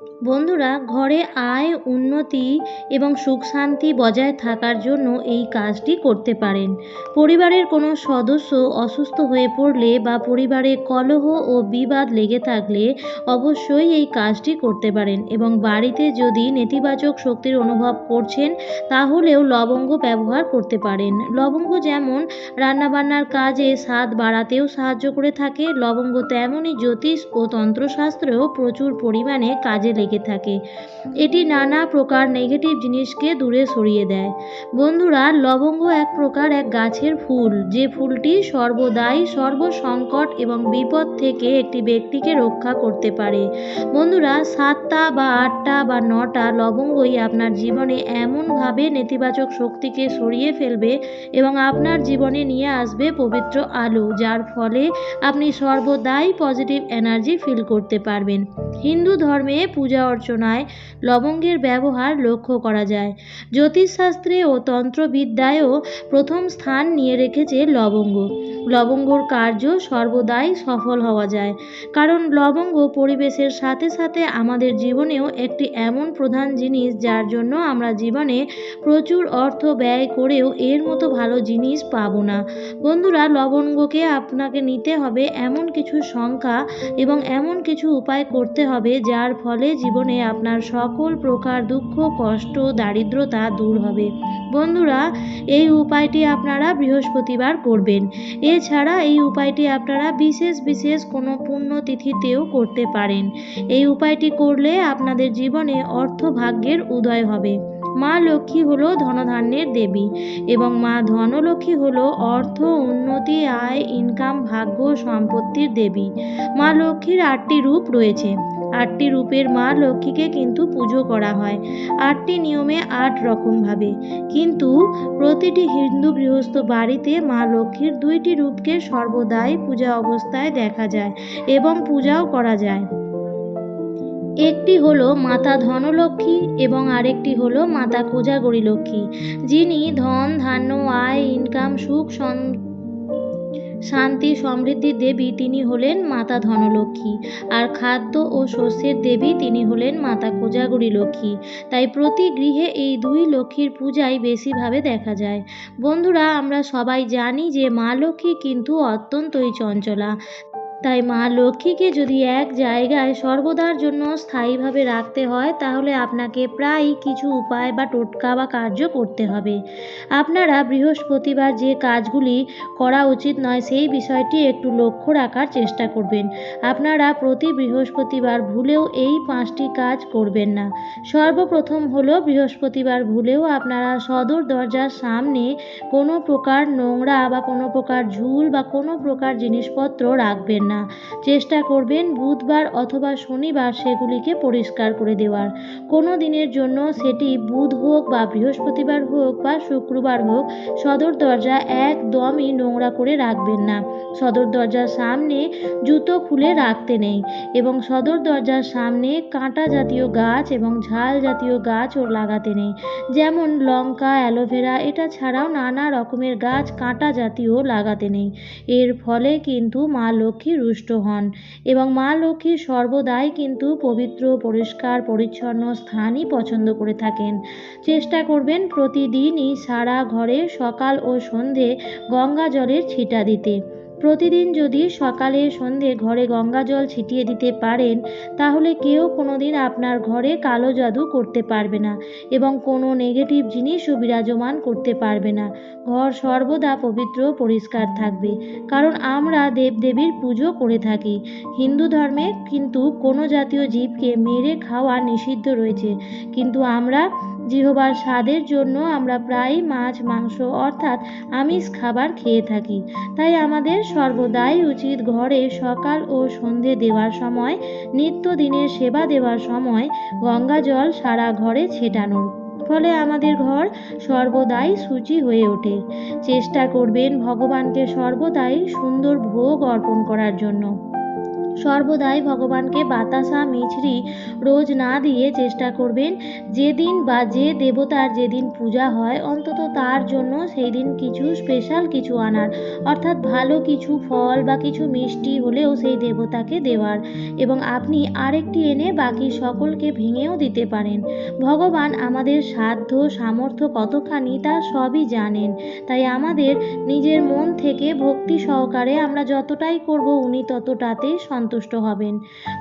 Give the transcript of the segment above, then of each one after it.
বন্ধুরা, ঘরে আয়, উন্নতি এবং সুখ শান্তি বজায় থাকার জন্য এই কাজটি করতে পারেন। পরিবারের কোনো সদস্য অসুস্থ হয়ে পড়লে বা পরিবারে কলহ ও বিবাদ লেগে থাকলে অবশ্যই এই কাজটি করতে পারেন এবং বাড়িতে যদি নেতিবাচক শক্তির অনুভব করছেন, তাহলেও লবঙ্গ ব্যবহার করতে পারেন। লবঙ্গ যেমন রান্নাবান্নার কাজে স্বাদ বাড়াতেও সাহায্য করে থাকে, লবঙ্গ তেমনই জ্যোতিষ ও তন্ত্রশাস্ত্রেও প্রচুর পরিমাণে কাজে লেগে লেগে থাকে। এটি নানা প্রকার নেগেটিভ জিনিসকে দূরে সরিয়ে দেয়। বন্ধুরা, লবঙ্গ এক প্রকার এক গাছের ফুল। যে ফুলটি সর্বদাই সর্বসংকট এবং বিপদ থেকে একটি ব্যক্তিকে রক্ষা করতে পারে। বন্ধুরা, সাতটা বা আটটা বা নটা লবঙ্গই আপনার জীবনে এমনভাবে নেতিবাচক শক্তিকে সরিয়ে ফেলবে এবং আপনার জীবনে নিয়ে আসবে পবিত্র আলো, যার ফলে আপনি সর্বদাই পজিটিভ এনার্জি ফিল করতে পারবেন। হিন্দু ধর্মে পূজা অর্চনায় লবঙ্গের ব্যবহার লক্ষ্য করা যায়। জ্যোতিষশাস্ত্রে ও তন্ত্রবিদ্যায়ও প্রথম স্থান নিয়ে রেখেছে লবঙ্গ। লবঙ্গর কার্য সর্বদাই সফল হওয়া যায়। কারণ লবঙ্গ পরিবেশের সাথে সাথে আমাদের জীবনেও একটি এমন প্রধান জিনিস যার জন্য আমরা জীবনে প্রচুর অর্থ ব্যয় করেও এর মতো ভালো জিনিস পাবো না। বন্ধুরা, লবঙ্গকে আপনাকে নিতে হবে এমন কিছু সংখ্যা এবং এমন কিছু উপায় করতে হবে যার ফলে জীবনে আপনার সকল প্রকার দুঃখ, কষ্ট, দারিদ্রতা দূর হবে। বন্ধুরা, এই উপায়টি আপনারা বৃহস্পতিবার করবেন। এছাড়া এই উপায়টি আপনারা বিশেষ বিশেষ কোনো পুণ্যতিথিতেও করতে পারেন। এই উপায়টি করলে আপনাদের জীবনে অর্থ ভাগ্যের উদয় হবে। মা লক্ষ্মী হলো ধনধান্যের দেবী এবং মা ধনলক্ষ্মী হলো অর্থ, উন্নতি, আয় ইনকাম ভাগ্য, সম্পত্তির দেবী। মা লক্ষ্মীর আটটি রূপ রয়েছে। আটটি রূপের মা লক্ষ্মীকে কিন্তু পুজো করা হয়। আটটি নিয়মে আট রকমভাবে। কিন্তু প্রতিটি হিন্দু গৃহস্থ বাড়িতে মা লক্ষ্মীর দুইটি রূপকে সর্বদাই পূজা অবস্থায় দেখা যায় এবং পূজাও করা যায়। একটি হলো মাতা ধনলক্ষ্মী এবং আরেকটি হলো মাতা কোজাগরী লক্ষ্মী, যিনি ধন, ধান্য, আয় ইনকাম সুখ শান্তি সমৃদ্ধির দেবী তিনি হলেন মাতা ধনলক্ষ্মী, আর খাদ্য ও শস্যের দেবী তিনি হলেন মাতা কোজাগরী লক্ষ্মী। তাই প্রতি গৃহে এই দুই লক্ষ্মীর পূজাই বেশিভাবে দেখা যায়। বন্ধুরা, আমরা সবাই জানি যে মা লক্ষ্মী কিন্তু অত্যন্তই চঞ্চলা। তাই মা লক্ষ্মীকে যদি এক জায়গায় সর্বদার জন্য স্থায়ীভাবে রাখতে হয়, তাহলে আপনাকে প্রায় কিছু উপায় বা টোটকা বা কার্য করতে হবে। আপনারা বৃহস্পতিবার যে কাজগুলি করা উচিত নয়, সেই বিষয়টি একটু লক্ষ্য রাখার চেষ্টা করবেন। আপনারা প্রতি বৃহস্পতিবার ভুলেও এই পাঁচটি কাজ করবেন না। সর্বপ্রথম হলো, বৃহস্পতিবার ভুলেও আপনারা সদর দরজার সামনে কোনো প্রকার নোংরা বা কোনো প্রকার ঝুল বা কোনো প্রকার জিনিসপত্র রাখবেন না। চেষ্টা করবেন বুধবার অথবা শনিবার সেগুলিকে পরিষ্কার করে দেওয়ার। কোনো দিনের জন্য সেটি বুধ হোক বা বৃহস্পতিবার হোক বা শুক্রবার হোক, সদর দরজা একদমই নোংরা করে রাখবেন না। সদর দরজার সামনে জুতো খুলে রাখতে নেই এবং সদর দরজার সামনে কাঁটা জাতীয় গাছ এবং ঝাল জাতীয় গাছও লাগাতে নেই। যেমন লঙ্কা, অ্যালোভেরা, এটা ছাড়াও নানা রকমের গাছ কাঁটা জাতীয় লাগাতে নেই। এর ফলে কিন্তু মা লক্ষ্মী রুষ্ট হন এবং মা লক্ষ্মী সর্বদাই কিন্তু পবিত্র, পরিষ্কার, পরিচ্ছন্ন স্থানই পছন্দ করে থাকেন। চেষ্টা করবেন প্রতিদিনই সারা ঘরে সকাল ও সন্ধে গঙ্গা জলের ছিটা দিতে। প্রতিদিন যদি সকালে সন্ধে ঘরে গঙ্গা জল ছিটিয়ে দিতে পারেন, তাহলে কেউ কোনো দিন আপনার ঘরে কালো জাদু করতে পারবে না এবং কোনো নেগেটিভ জিনিসও বিরাজমান করতে পারবে না। ঘর সর্বদা পবিত্র, পরিষ্কার থাকবে, কারণ আমরা দেবদেবীর পুজো করে থাকি। হিন্দু ধর্মে কিন্তু কোনো জাতীয় জীবকে মেরে খাওয়া নিষিদ্ধ রয়েছে, কিন্তু আমরা জিহবার স্বাদের জন্য আমরা প্রায়ই মাছ, মাংস অর্থাৎ আমিষ খাবার খেয়ে থাকি। তাই আমাদের সর্বদাই উচিত ঘরে সকাল ও সন্ধে দেওয়ার সময়, নিত্যদিনের সেবা দেওয়ার সময় গঙ্গা জল সারা ঘরে ছেটানোর। ফলে আমাদের ঘর সর্বদাই সূচি হয়ে ওঠে। চেষ্টা করবেন ভগবানকে সর্বদাই সুন্দর ভোগ অর্পণ করার জন্য। সর্বদাই ভগবানকে বাতাসা, মিছরি রোজ না দিয়ে চেষ্টা করবেন। যেদিন বা যে দেবতার যেদিন পূজা হয়, অন্তত তার জন্য সেই দিন কিছু স্পেশাল কিছু আনার। অর্থাৎ ভালো কিছু ফল বা কিছু মিষ্টি হলেও সেই দেবতাকে দেওয়ার। এবং আপনি আরেকটি এনে বাকি সকলকে ভেঙেও দিতে পারেন। ভগবান আমাদের সাধ্য, সামর্থ্য কতখানি তা সবই জানেন। তাই আমাদের নিজের মন থেকে ভক্তি সহকারে আমরা যতটাই করব, উনি ততটাতেই সন্তুষ্ট হবেন।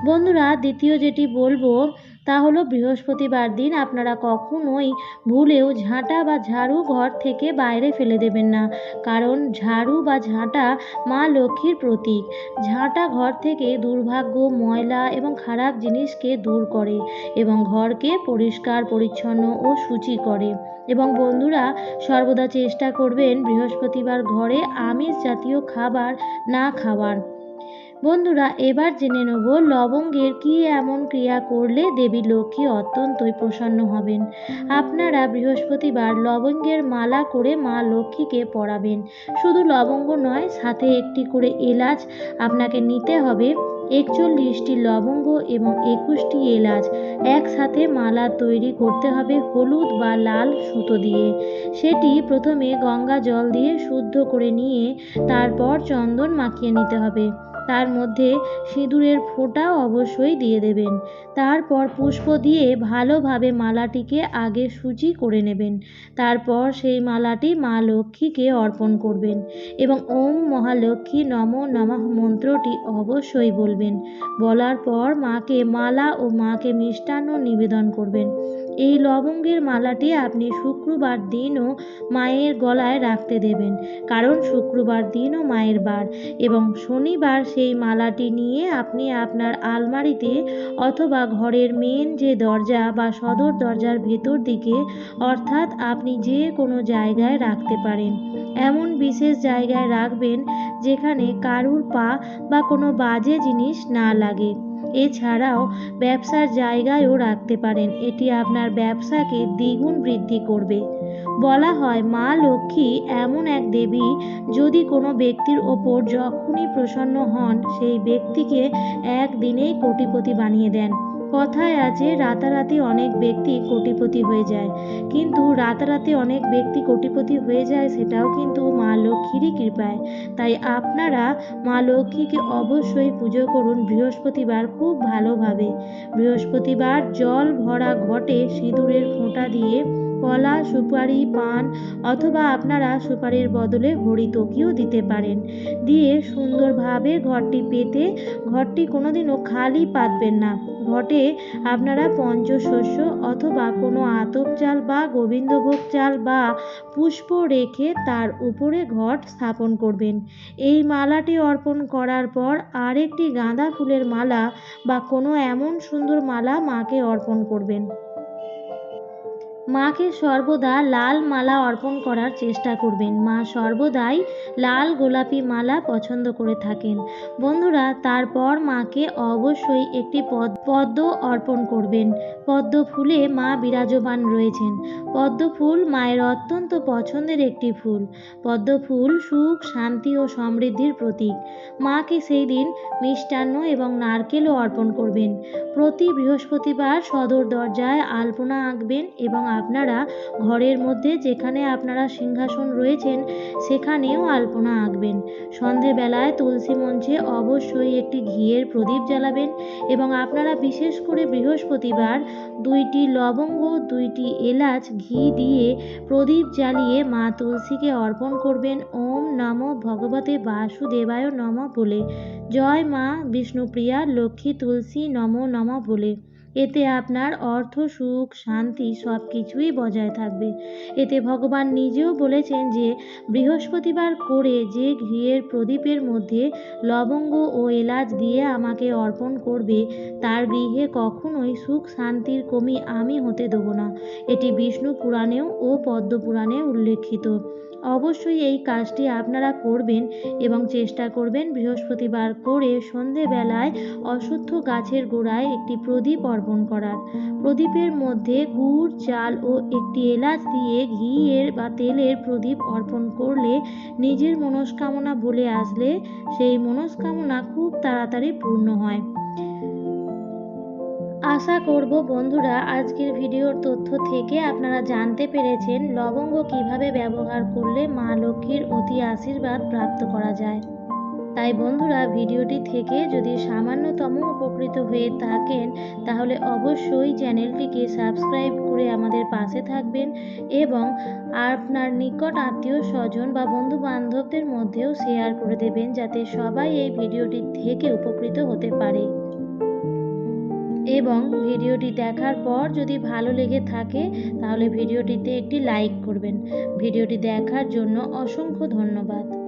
বন্ধুরা, দ্বিতীয় যেটি বলব তা হলো বৃহস্পতিবার দিন আপনারা কখনোই ভুলেও ঝাঁটা বা ঝাড়ু ঘর থেকে বাইরে ফেলে দেবেন না। কারণ ঝাড়ু বা ঝাঁটা মা লক্ষ্মীর প্রতীক। ঝাঁটা ঘর থেকে দুর্ভাগ্য, ময়লা এবং খারাপ জিনিসকে দূর করে এবং ঘরকে পরিষ্কার, পরিচ্ছন্ন ও সূচি করে। এবং বন্ধুরা, সর্বদা চেষ্টা করবেন বৃহস্পতিবার ঘরে আমিষ জাতীয় খাবার না খাওয়ার। বন্ধুরা, এবার জেনে নেব লবঙ্গের কি এমন ক্রিয়া করলে দেবী লক্ষ্মী অত্যন্তই প্রসন্ন হবেন। আপনারা বৃহস্পতিবার লবঙ্গের মালা করে মা লক্ষ্মীকে পরাবেন। শুধু লবঙ্গ নয়, সাথে একটি করে এলাচ আপনাকে নিতে হবে। একচল্লিশটি লবঙ্গ এবং একুশটি এলাচ একসাথে মালা তৈরি করতে হবে হলুদ বা লাল সুতো দিয়ে। সেটি প্রথমে গঙ্গা জল দিয়ে শুদ্ধ করে নিয়ে তারপর চন্দন মাখিয়ে নিতে হবে। তার মধ্যে সিঁদুরের ফোঁটাও অবশ্যই দিয়ে দেবেন। তারপর পুষ্প দিয়ে ভালোভাবে মালাটিকে আগে সূচি করে নেবেন। তারপর সেই মালাটি মা লক্ষ্মীকে অর্পণ করবেন এবং ওম মহালক্ষ্মী নম নমঃ মন্ত্রটি অবশ্যই বলবেন। বলার পর মাকে মালা ও মাকে মিষ্টান্ন নিবেদন করবেন। এই লবঙ্গের মালাটি আপনি শুক্রবার দিনও মায়ের গলায় রাখতে দেবেন, কারণ শুক্রবার দিনও মায়ের বার এবং শনিবার সেই মালাটি নিয়ে আপনি আপনার আলমারিতে অথবা ঘরের মেন যে দরজা বা সদর দরজার ভেতর দিকে, অর্থাৎ আপনি যে কোনো জায়গায় রাখতে পারেন। এমন বিশেষ জায়গায় রাখবেন যেখানে কারুর পা বা কোনো বাজে জিনিস না লাগে। এছাড়াও ব্যবসার জায়গায়ও রাখতে পারেন। এটি আপনার ব্যবসাকে দ্বিগুণ বৃদ্ধি করবে। বলা হয়, মা লক্ষ্মী এমন এক দেবী, যদি কোনো ব্যক্তির ওপর যখনই প্রসন্ন হন, সেই ব্যক্তিকে একদিনেই কোটিপতি বানিয়ে দেন। কথায় আছে, রাতারাতি অনেক ব্যক্তি কোটিপতি হয়ে যায়। কিন্তু রাতারাতি অনেক ব্যক্তি কোটিপতি হয়ে যায় সেটাও কিন্তু মা লক্ষ্মীরই কৃপায়। তাই আপনারা মা লক্ষ্মীকে অবশ্যই পুজো করুন বৃহস্পতিবার খুব ভালোভাবে। বৃহস্পতিবার জল ভরা ঘটে সিঁদুরের ফোঁটা দিয়ে কলা, সুপারি, পান অথবা আপনারা সুপারির বদলে হরিতকিও দিতে পারেন। দিয়ে সুন্দরভাবে ঘরটি পেতে, ঘরটি কোনোদিনও খালি পাতবেন না। ঘটে আপনারা পঞ্চশস্য অথবা কোনো আতপ চাল বা গোবিন্দভোগ চাল বা পুষ্প রেখে তার উপরে ঘট স্থাপন করবেন। এই মালাটি অর্পণ করার পর আরেকটি গাঁদা ফুলের মালা বা কোনো এমন সুন্দর মালা মাকে অর্পণ করবেন। মাকে সর্বদা লাল মালা অর্পণ করার চেষ্টা করবেন। মা সর্বদাই লাল গোলাপি মালা পছন্দ করে থাকেন। বন্ধুরা, তারপর মাকে অবশ্যই একটি পদ্ম অর্পণ করবেন। পদ্ম ফুলে মা বিরাজমান রয়েছেন। পদ্ম ফুল মায়ের অত্যন্ত পছন্দের একটি ফুল। পদ্ম ফুল সুখ, শান্তি ও সমৃদ্ধির প্রতীক। মাকে সেই দিন মিষ্টান্ন এবং নারকেলও অর্পণ করবেন। প্রতি বৃহস্পতিবার সদর দরজায় আলপনা আঁকবেন এবং আপনারা ঘরের মধ্যে যেখানে আপনারা সিংহাসন রয়েছেন, সেখানেও আলপনা আঁকবেন। সন্ধেবেলায় তুলসী মঞ্চে অবশ্যই একটি ঘিয়ের প্রদীপ জ্বালাবেন এবং আপনারা বিশেষ করে বৃহস্পতিবার দুইটি লবঙ্গ, দুইটি এলাচ, ঘি দিয়ে প্রদীপ জ্বালিয়ে মা তুলসীকে অর্পণ করবেন। ওম নম ভগবতে বাসুদেবায় নম বলে। জয় মা বিষ্ণুপ্রিয়া লক্ষ্মী তুলসী নম নম বলে। এতে আপনার অর্থ, সুখ, শান্তি সব কিছুই বজায় থাকবে। এতে ভগবান নিজেও বলেছেন যে, বৃহস্পতিবার করে যে ঘিয়ের প্রদীপের মধ্যে লবঙ্গ ও এলাচ দিয়ে আমাকে অর্পণ করবে, তার গৃহে কখনোই সুখ শান্তির কমি আমি হতে দেবো না। এটি বিষ্ণু পুরাণেও ও পদ্ম পুরাণে উল্লেখিত। অবশ্যই এই কাজটি আপনারা করবেন এবং চেষ্টা করবেন বৃহস্পতিবার করে সন্ধেবেলায় অশ্বত্থ গাছের গোড়ায় একটি প্রদীপ অর্পণ করার। প্রদীপের মধ্যে গুড়, চাল ও একটি এলাচ দিয়ে ঘি এর বা তেলের প্রদীপ অর্পণ করলে নিজের মনস্কামনা বলে আসলে সেই মনস্কামনা খুব তাড়াতাড়ি পূর্ণ হয়। আশা করব বন্ধুরা আজকের ভিডিওর তথ্য থেকে আপনারা জানতে পেরেছেন লবঙ্গ কীভাবে ব্যবহার করলে মা লক্ষ্মীর অতি আশীর্বাদ প্রাপ্ত করা যায়। তাই বন্ধুরা ভিডিওটি থেকে যদি সামান্যতম উপকৃত হয়ে থাকেন, তাহলে অবশ্যই চ্যানেলটিকে সাবস্ক্রাইব করে আমাদের পাশে থাকবেন এবং আপনার নিকট আত্মীয় স্বজন বা বন্ধু বান্ধবদের মধ্যেও শেয়ার করে দেবেন যাতে সবাই এই ভিডিওটি থেকে উপকৃত হতে পারে। এবং ভিডিওটি দেখার পর যদি ভালো লেগে থাকে, তাহলে ভিডিওটিতে একটি লাইক করবেন। ভিডিওটি দেখার জন্য অসংখ্য ধন্যবাদ।